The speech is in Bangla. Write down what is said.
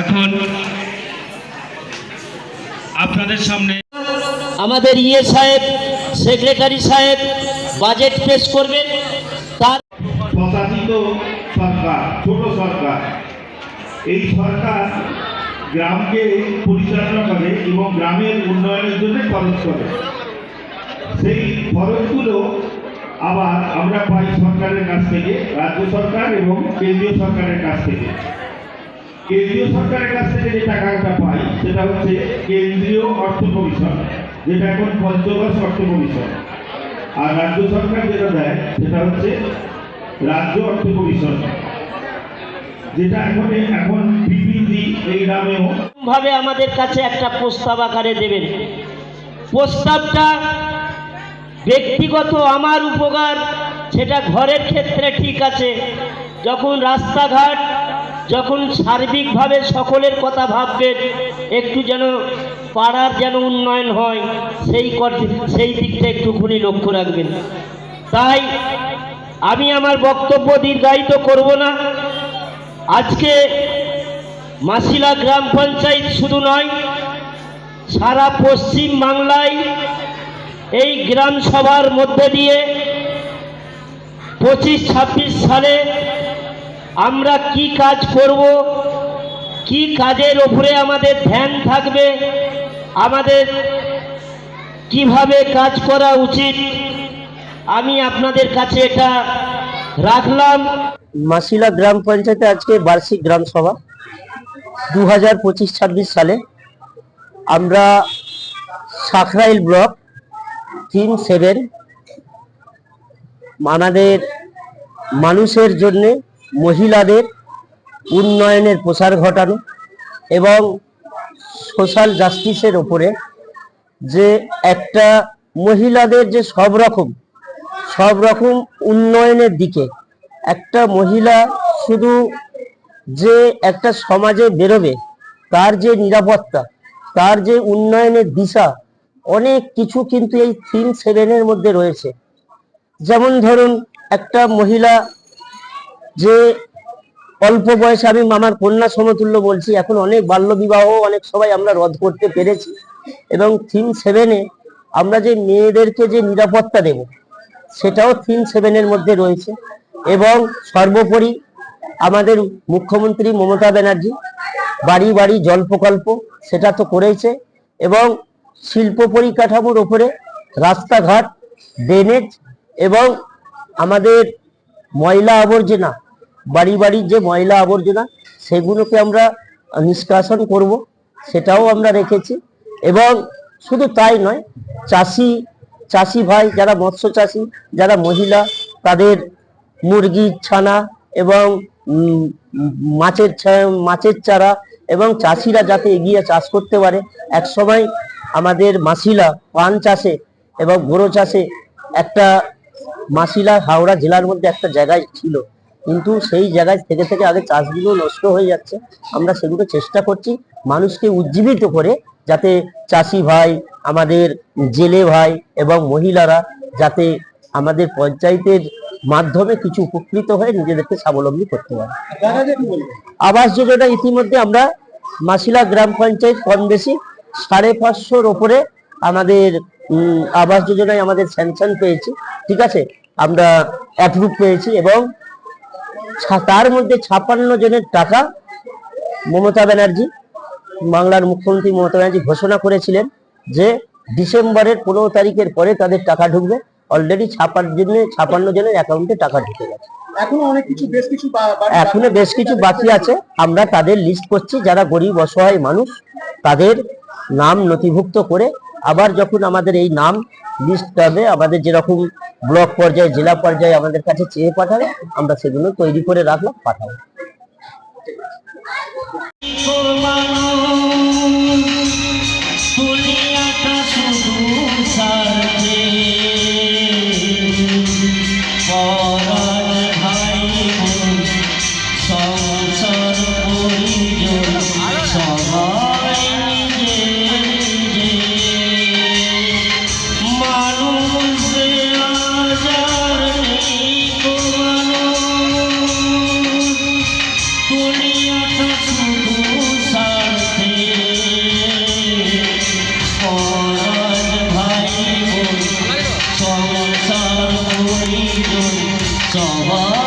এখন আপনাদের সামনে আমাদের ইয়ে সাহেব সেক্রেটারি সাহেব বাজেট পেশ করবেন। তার প্রশাসিত সরকার ছোট সরকার। এই সরকার গ্রামকে পরিচালনা করে এবং গ্রামের উন্নয়নের জন্য খরচ করে। সেই খরচগুলো আবার আমরা পাই সরকারের কাছ থেকে রাজ্য সরকার এবং কেন্দ্রীয় সরকারের কাছ থেকে। কেন্দ্রীয় সরকারের কাছ থেকে যে টাকাটা পাই, সেটা হচ্ছে কেন্দ্রীয় অর্থ কমিশন, যেটা এখন পঞ্চদশ অর্থ কমিশন। আর রাজ্য সরকার যেটা দেয়, সেটা হচ্ছে রাজ্য অর্থ কমিশন। যেটা এখন এখন বিপিসি এই নামেও ভাবে আমাদের কাছে একটা প্রস্তাব আকারে দেবেন। প্রস্তাবটা ব্যক্তিগত আমার উপকার, সেটা ঘরের ক্ষেত্রে ঠিক আছে। যখন রাস্তাঘাট যখন সার্বিকভাবে সকলের কথা ভাববেন একটু যেন পাড়ার যেন উন্নয়ন হয়, সেই সেই দিকটা একটুখানি লক্ষ্য রাখবেন। তাই আমি আমার বক্তব্য দীর্ঘায়িত করব না। আজকে মাসিলা গ্রাম পঞ্চায়েত শুধু নয়, সারা পশ্চিম বাংলায় এই গ্রাম সভার মধ্যে দিয়ে পঁচিশ ছাব্বিশ সালে আমরা কি কাজ করব? কি কাজের ওপরে আমাদের ধ্যান থাকবে? আমাদের কীভাবে কাজ করা উচিত? আমি আপনাদের কাছে এটা রাখলাম। মাসিলা গ্রাম পঞ্চায়েতে আজকে বার্ষিক গ্রাম সভা দু হাজার পঁচিশ ছাব্বিশ সালে। আমরা সাখরাইল ব্লক তিন সেভেন আমাদের মানুষের জন্যে মহিলাদের উন্নয়নের প্রসার ঘটানো এবং সোশ্যাল জাস্টিসের ওপরে যে একটা মহিলাদের যে সব রকম সব রকম উন্নয়নের দিকে একটা মহিলা শুধু যে একটা সমাজে বেরোবে, তার যে নিরাপত্তা, তার যে উন্নয়নের দিশা, অনেক কিছু কিন্তু এই থিম সেভেনের মধ্যে রয়েছে। যেমন ধরুন, একটা মহিলা যে অল্প বয়সে আমি আমার কন্যা সমতুল্য বলছি, এখন অনেক বাল্য বিবাহ অনেক সবাই আমরা রদ করতে পেরেছি এবং থিম সেভেনে আমরা যে মেয়েদেরকে যে নিরাপত্তা দেব, সেটাও থিম সেভেনের মধ্যে রয়েছে এবং সর্বোপরি আমাদের মুখ্যমন্ত্রী মমতা ব্যানার্জি বাড়ি বাড়ি জল প্রকল্প সেটা তো করেছে এবং শিল্প পরিকাঠামোর ওপরে রাস্তাঘাট ড্রেনেজ এবং আমাদের ময়লা আবর্জনা বাড়ি বাড়ির যে ময়লা আবর্জনা, সেগুলোকে আমরা নিষ্কাশন করব, সেটাও আমরা রেখেছি। এবং শুধু তাই নয়, চাষি চাষি ভাই যারা মৎস্য চাষি, যারা মহিলা, তাদের মুরগি, ছানা এবং মাছের মাছের চারা এবং চাষিরা যাতে এগিয়ে চাষ করতে পারে এক সময় আমাদের মাসিলা পান চাষে এবং গরু চাষে একটা মাসিলা হাওড়া জেলার মধ্যে একটা জায়গায় ছিল। কিন্তু সেই জায়গায় থেকে থেকে আগে চাষগুলো নষ্ট হয়ে যাচ্ছে। আমরা সেগুলো চেষ্টা করছি মানুষকে উজ্জীবিত করে যাতে চাষি ভাই, আমাদের জেলে ভাই এবং মহিলারা যাতে আমাদের পঞ্চায়েতের মাধ্যমে কিছু উপকৃত হয়ে নিজেদেরকে স্বাবলম্বী করতে পারে। আবাস যোজনা ইতিমধ্যে আমরা মাসিলা গ্রাম পঞ্চায়েত কম বেশি সাড়ে পাঁচশোর ওপরে আমাদের আবাস যোজনায় আমাদের স্যাংশন পেয়েছি। ঠিক আছে? আমরা অ্যাপ্রুভ পেয়েছি এবং তার মধ্যে ছাপান্ন জনের টাকা মমতা ব্যানার্জি বাংলার মুখ্যমন্ত্রী মমতা ব্যানার্জি ঘোষণা করেছিলেন যে ডিসেম্বরের পনেরো তারিখের পরে তাদের টাকা ঢুকবে। অলরেডি ছাপার জন্য ছাপান্ন জনের অ্যাকাউন্টে টাকা ঢুকে গেছে। এখনও অনেক কিছু বেশ কিছু এখনও বেশ কিছু বাকি আছে। আমরা তাদের লিস্ট করছি যারা গরিব অসহায় মানুষ তাদের নাম নথিভুক্ত করে আবার যখন আমাদের এই নাম লিস্ট হবে আমাদের যেরকম ব্লক পর্যায়ে জেলা পর্যায়ে আমাদের কাছে চেয়ে পাঠাবে আমরা সেগুলো তৈরি করে রাখলাম পাঠাবো। 와.